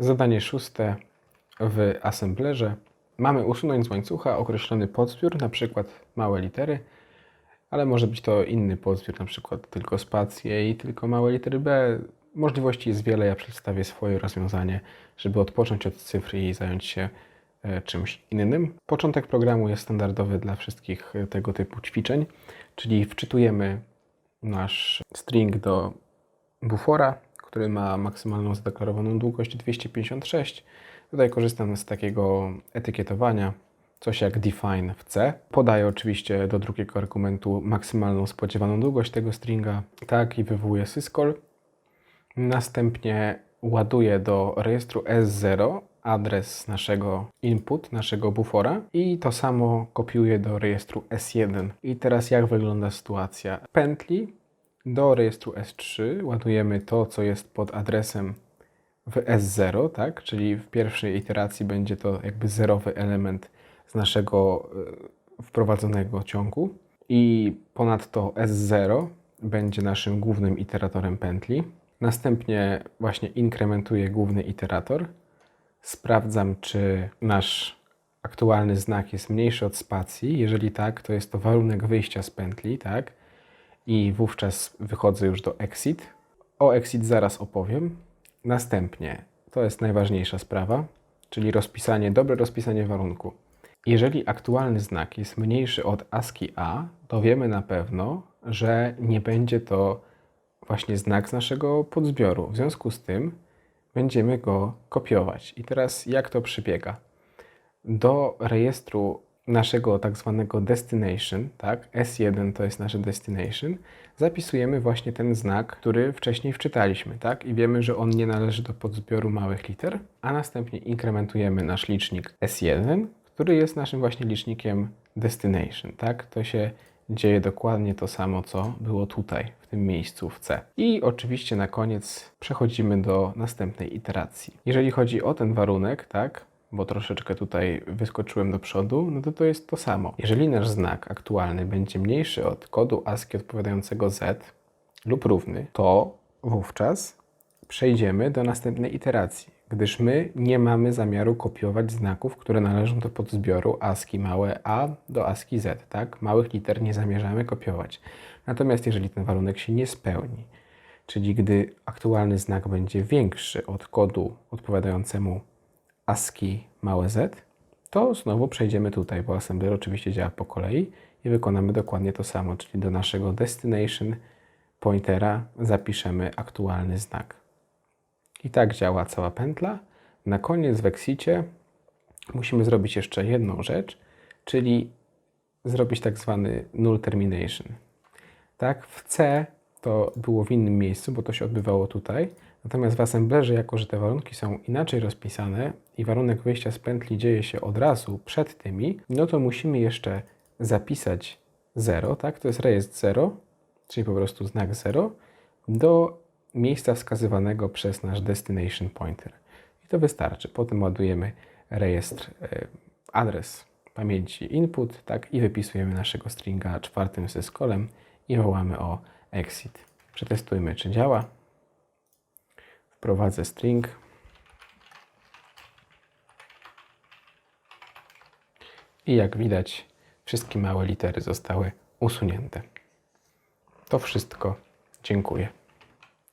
Zadanie szóste w assemblerze. Mamy usunąć z łańcucha określony podzbiór, na przykład małe litery, ale może być to inny podzbiór, na przykład tylko spacje i tylko małe litery B. Możliwości jest wiele, ja przedstawię swoje rozwiązanie, żeby odpocząć od cyfry i zająć się e, czymś innym. Początek programu jest standardowy dla wszystkich e, tego typu ćwiczeń, czyli wczytujemy nasz string do bufora, który ma maksymalną zadeklarowaną długość 256. Tutaj korzystam z takiego etykietowania, coś jak define w C. Podaję oczywiście do drugiego argumentu maksymalną spodziewaną długość tego stringa, tak i wywołuję syscall. Następnie ładuję do rejestru S0 adres naszego input, naszego bufora i to samo kopiuję do rejestru S1. I teraz jak wygląda sytuacja? Pętli do rejestru S3 ładujemy to, co jest pod adresem w S0, tak? Czyli w pierwszej iteracji będzie to jakby zerowy element z naszego e, wprowadzonego ciągu i ponadto S0 będzie naszym głównym iteratorem pętli. Następnie właśnie inkrementuję główny iterator. Sprawdzam, czy nasz aktualny znak jest mniejszy od spacji. Jeżeli tak, to jest to warunek wyjścia z pętli, tak? I wówczas wychodzę już do exit. O exit zaraz opowiem. Następnie, to jest najważniejsza sprawa, czyli rozpisanie, dobre rozpisanie warunku. Jeżeli aktualny znak jest mniejszy od ASCII A, to wiemy na pewno, że nie będzie to właśnie znak z naszego podzbioru. W związku z tym będziemy go kopiować. I teraz jak to przebiega? Do rejestru naszego tak zwanego destination, tak, S1 to jest nasze destination, zapisujemy właśnie ten znak, który wcześniej wczytaliśmy, tak, i wiemy, że on nie należy do podzbioru małych liter, a następnie inkrementujemy nasz licznik S1, który jest naszym właśnie licznikiem destination, tak, to się dzieje dokładnie to samo, co było tutaj, w tym miejscu w C. I oczywiście na koniec przechodzimy do następnej iteracji. Jeżeli chodzi o ten warunek, tak, bo troszeczkę tutaj wyskoczyłem do przodu, no to to jest to samo. Jeżeli nasz znak aktualny będzie mniejszy od kodu ASCII odpowiadającego Z lub równy, to wówczas przejdziemy do następnej iteracji, gdyż my nie mamy zamiaru kopiować znaków, które należą do podzbioru ASCII małe a do ASCII z, tak? Małych liter nie zamierzamy kopiować. Natomiast jeżeli ten warunek się nie spełni, czyli gdy aktualny znak będzie większy od kodu odpowiadającemu ASCII małe z, to znowu przejdziemy tutaj, bo assembler oczywiście działa po kolei i wykonamy dokładnie to samo, czyli do naszego destination pointera zapiszemy aktualny znak. I tak działa cała pętla. Na koniec w exicie musimy zrobić jeszcze jedną rzecz, czyli zrobić tak zwany null termination. Tak, w C to było w innym miejscu, bo to się odbywało tutaj. Natomiast w assemblerze, jako że te warunki są inaczej rozpisane i warunek wyjścia z pętli dzieje się od razu przed tymi, no to musimy jeszcze zapisać 0, tak? To jest rejestr 0, czyli po prostu znak 0, do miejsca wskazywanego przez nasz destination pointer. I to wystarczy. Potem ładujemy rejestr, e, adres pamięci input, tak? I wypisujemy naszego stringa czwartym syskolem i wołamy o exit. Przetestujmy, czy działa. Wprowadzę string. I jak widać, wszystkie małe litery zostały usunięte. To wszystko. Dziękuję.